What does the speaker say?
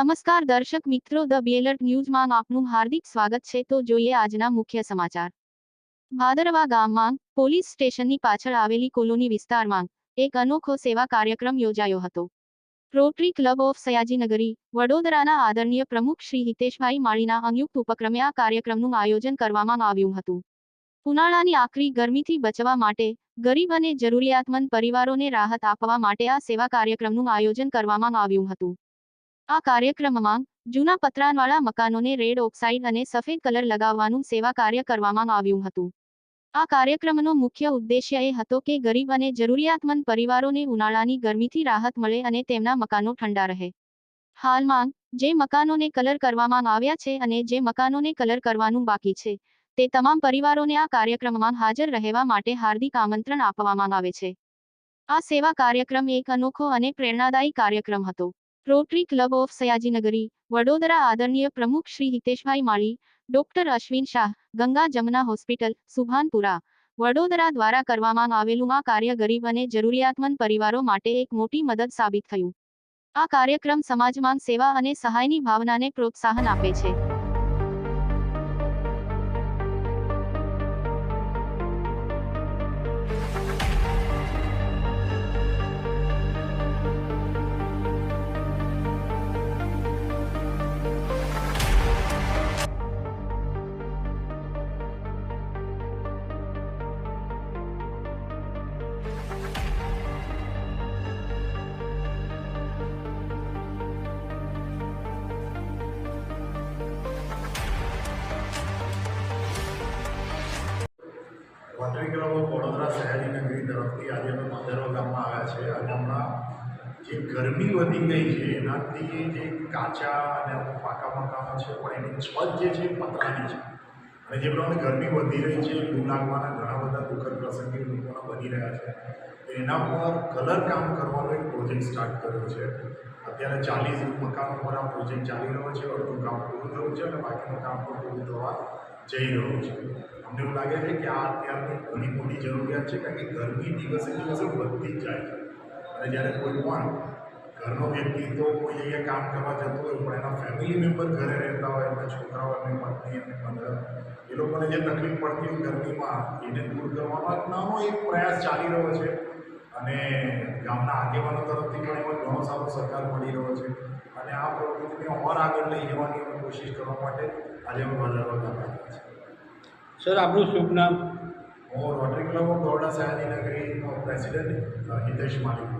નમસ્કાર દર્શક મિત્રો, ધ બેલર્ટ ન્યૂઝમાં આપનું હાર્દિક સ્વાગત છે. તો જોઈએ આજના મુખ્ય સમાચાર. ભાદરવા ગામમાં પોલીસ સ્ટેશનની પાછળ આવેલી કોલોની વિસ્તારમાં એક અનોખો સેવા કાર્યક્રમ યોજાયો હતો. રોટરી ક્લબ ઓફ સયાજીનગરી, વડોદરાના આદરણીય પ્રમુખ શ્રી હિતેશભાઈ માળીના સંયુક્ત ઉપક્રમે આ કાર્યક્રમનું આયોજન કરવામાં આવ્યું હતું. ઉનાળાની આકરી ગરમીથી બચવા માટે, ગરીબ અને જરૂરિયાતમંદ પરિવારોને રાહત આપવા માટે આ સેવા કાર્યક્રમનું આયોજન કરવામાં આવ્યું હતું. આ કાર્યક્રમમાં જૂના પતરાનવાળા મકાનોને રેડ ઓક્સાઇડ અને સફેદ કલર લગાવવાનું સેવા કાર્ય કરવામાં આવ્યું હતું. આ કાર્યક્રમનો મુખ્ય ઉદ્દેશ્ય એ હતો કે ગરીબ અને જરૂરિયાતમંદ પરિવારોને ઉનાળાની ગરમીથી રાહત મળે અને તેમના મકાનો ઠંડા રહે. હાલમાં, જે મકાનોને કલર કરવામાં આવ્યા છે અને જે મકાનોને કલર કરવાનું બાકી છે, તે તમામ પરિવારોને આ કાર્યક્રમમાં હાજર રહેવા માટે હાર્દિક આમંત્રણ આપવામાં આવે છે. આ સેવા કાર્યક્રમ એક અનોખો અને પ્રેરણાદાયી કાર્યક્રમ હતો. Rotary Club of Sayajinagari Vadodara આદરણીય પ્રમુખ શ્રી હિતેશભાઈ માળી ડોક્ટર અશ્વિન શાહ ગંગા જમના હોસ્પિટલ સુભાનપુરા વડોદરા દ્વારા કરવામાં આવેલું આ કાર્ય ગરીબ અને જરૂરિયાતમંદ પરિવારો માટે એક મોટી મદદ સાબિત થયું આ કાર્યક્રમ સમાજમાં સેવા અને સહાયની ભાવનાને પ્રોત્સાહન આપે છે રોટરી ક્લબ વડોદરા શહેરીને નગરી તરફથી આજે અમે ભાદરવા ગામમાં આવ્યા છે. અને હમણાં જે ગરમી વધી ગઈ છે, એનાથી જે કાચા અને અમુક પાકા મકાનો છે, પણ એની છત જે છે પતરાની છે. અને જે પ્રમાણે ગરમી વધી રહી છે લૂ ઘણા બધા દુઃખદ પ્રસંગે લોકોના બની રહ્યા છે. એના પર કલર કામ કરવાનો એક પ્રોજેક્ટ સ્ટાર્ટ કર્યો છે. અત્યારે ચાલીસ મકાનો પર આ પ્રોજેક્ટ ચાલી રહ્યો છે, અડધું કામ પૂરું થયું છે અને બાકીનું કામ પણ પૂરું થવા જઈ રહ્યું છે. અમને એવું લાગે છે કે આ અત્યારની ઘણી મોટી જરૂરિયાત છે, કારણ કે ગરમી દિવસે દિવસે વધતી જ જાય છે. અને જ્યારે કોઈ પણ ઘરનો વ્યક્તિ તો કોઈ જગ્યાએ કામ કરવા જતો હોય, પણ એના ફેમિલી મેમ્બર ઘરે રહેતા હોય, એમના છોકરાઓ, એમની પત્ની, એમની મધર એ લોકોને જે તકલીફ પડતી હોય ગરમીમાં, એને દૂર કરવાનો નાનો એક પ્રયાસ ચાલી રહ્યો છે. અને ગામના આગેવાનો તરફથી પણ એમાં ઘણો સારો સહકાર મળી રહ્યો છે. અને આ પ્રવૃત્તિને ઓર આગળ લઈ જવાની અમે કોશિશ કરવા માટે વધારવા ગામ આવ્યા સર આપણું શુભ નામ? હું Rotary Club of Baroda Sayaji નગરીનો president Hitesh માલિક